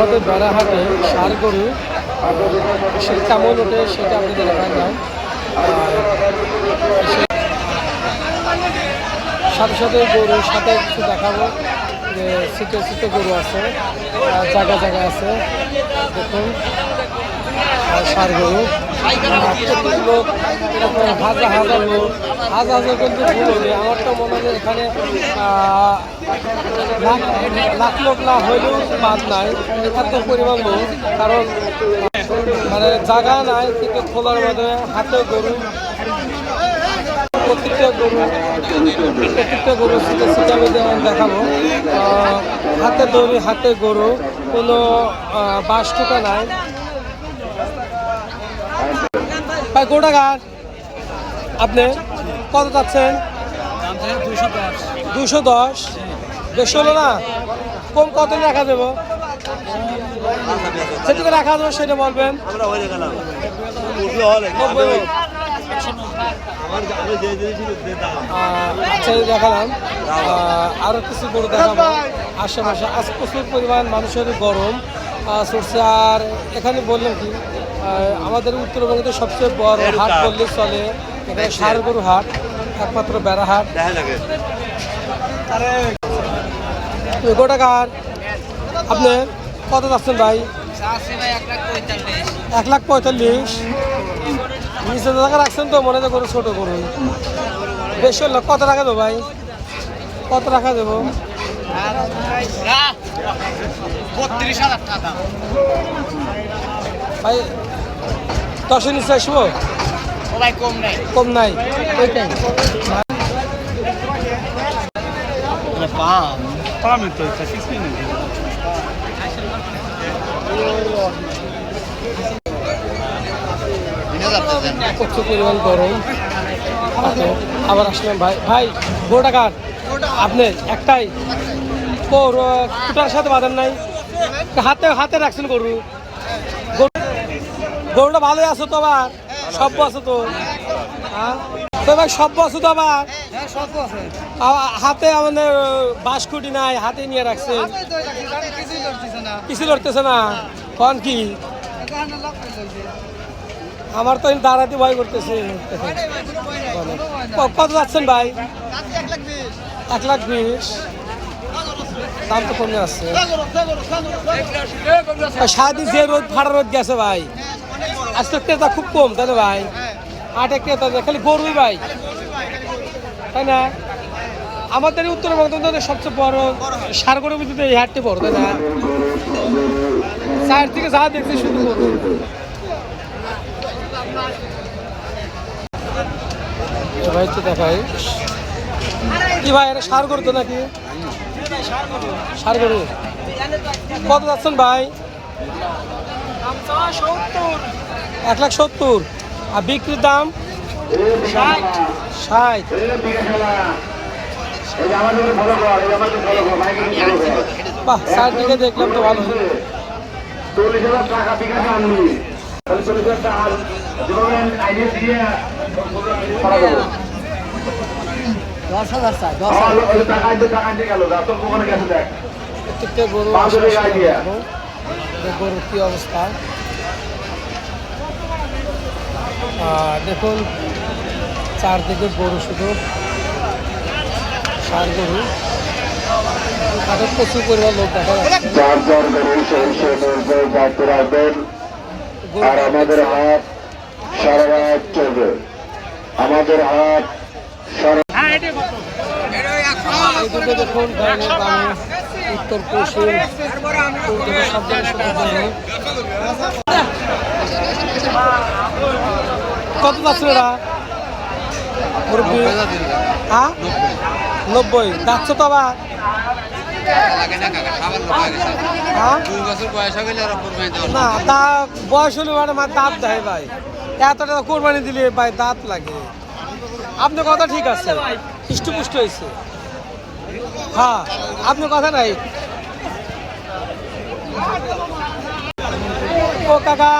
আমাদের বেড়াহাটে সার গরু, সে কেমন ওঠে সেটা আপনাদের দেখালাম সাথে সাথে গরুর সাথে কিছু দেখাবো, যে সিটে সিটে গরু আছে জায়গা জায়গা আছে, দেখুন। সার গরু। লোক এরকম হাজার হাজার লোক হাজার হাজার কিন্তু ভুল হবে আমার তো মনে হয় এখানে লাখ লোক না হইলেও বাদ নাই। এত পরিমাণ লোক কারণ মানে জায়গা নাই, কিন্তু খোলার মাধ্যমে হাতে গরু দেখাবো হাতে দড়ি, হাতে গরু, কোনো বাস টুকা নাই। গোটা গাছ আপনি? কত যাচ্ছেন? দুশো। দশ। বেশি হলো না? কম কত রাখা দেবো সেটাকে রাখা দেবো সেটা বলবেন। হয়ে আচ্ছা দেখালাম। আহ, আরও কিছু গরু দেখাবো। আশেপাশে আজ প্রচুর পরিমাণ মানুষের গরম। চলছে আর এখানে বললাম কি আমাদের উত্তরবঙ্গে সবচেয়ে বড় হাট বললে চলে। সার গরু হাট একমাত্র বেড়া হাট। গোটা কার? আপনি কত যাচ্ছেন ভাই? এক লাখ পঁয়তাল্লিশ। নিচে টাকা রাখছেন তো মনে তো গরু ছোট গরু। বেশি হলো কত টাকা দেবো ভাই? কত টাকা দেবো? বত্রিশ হাজার টাকা ভাই দশের নিচে আসব? ভাই কম নেই। কম নাই ওইটাই। পাম পামি তো প্রচুর পরিমাণ গরম। আবার আসলাম ভাই। ভাই গরু টাকার আপনি একটাই? কুটার সাথে বাঁধেন নাই। হাতে হাতে রাখছেন গরু। গরু- গরুটা ভালোই আছে তো আবার। সব আছে তো। হ্যাঁ? তো ভাই সব আছে তো আবার? হ্যাঁ হাতে আমাদের বাঁশকুটি নাই হাতে নিয়ে রাখছে। কিছুই করতেছে না। কিছু লড়তেছে না। কন কি? আমার তো দাঁড়াতে ভয় করতেছে। কত যাচ্ছেন ভাই? এক লাখ বিশ। দাম তো কমে আসছে। সারাদিন যে রোদ ফাটা রোদ গেছে ভাই। আজকে ক্রেতা খুব কম না ভাই? আটে ক্রেতা খালি গরুই ভাই। তাই না? আমাদের এই উত্তরবঙ্গ তো সবচেয়ে বড় সার ভিতরে এই হাটটি বড়, তাই না? চার থেকে যা দেখছি শুধু গরু এ ভাই তো দেখাই। কি ভাই, এটা সার গরু তো নাকি? সার গরু কত যাচ্ছেন ভাই? এক লাখ সত্তর। আর বিক্রির দাম? ষাট। বাহ চার দিকে দেখলাম তো ভালো। চল্লিশ হাজার টাকা বিকাশ আনবি চল্লিশ হাজার। টাকা আইডিয়া দিয়ে দশ হাজার দশ আমার টাকা টাকা আনতে গেল তোর ওখানে গেছে দেখ প্রত্যেকটা গরু। গরুর কি অবস্থা আর দেখুন চারদিকে গরু শুধু সার গরু। হাটে প্রচুর পরিমাণ লোক দেখা আর আমাদের হাত সারা রাত চলবে। আমাদের হাট সারা এইদিকে দেখুন উত্তর পশ্চিম পূর্ব থেকে সব জায়গায় শুধু গরু। কত যাচ্ছে এরা? মুরব্বী। হ্যাঁ? নব্বই। যাচ্ছে তো আবার। হ্যাঁ? না তা বয়স হলে মানে আমার দাঁত দেয় ভাই। এতটা কোরবানি দিলে ভাই দাঁত লাগে। আপনার কথা ঠিক আছে। হৃষ্টপুষ্ট হয়েছে। হ্যাঁ আপনার কথা নাই। ও কাকা।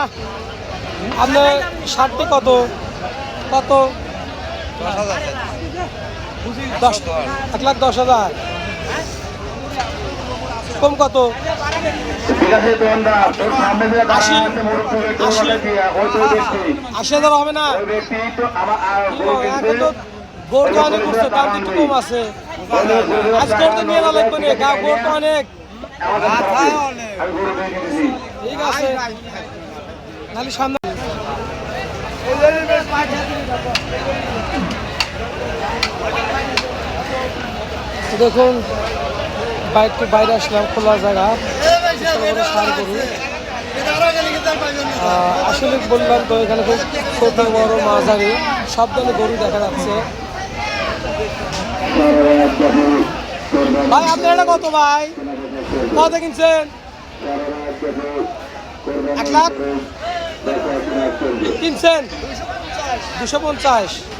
আপনার শার্টটি কত? কত? দশ এক লাখ দশ হাজার। কম কত? আশি। হাজার হবে না? ওই তো অনেক উঠছে দাম একটু কম আছে। আজকে তো নিয়ে না লাগবে না গা তো অনেক। কিনেছি ঠিক আছে। নাহলে সামনে দেখুন বাইকটি বাইরে আসলাম খোলা জায়গা। আহ, আসলে বললাম তো এখানে খুব ছোট বড় মাঝারি সব ধরনের গরু দেখা যাচ্ছে। ভাই আপনার এটা কত ভাই? কত কিনছেন? এক লাখ? কিনছেন? Deixa a vontade.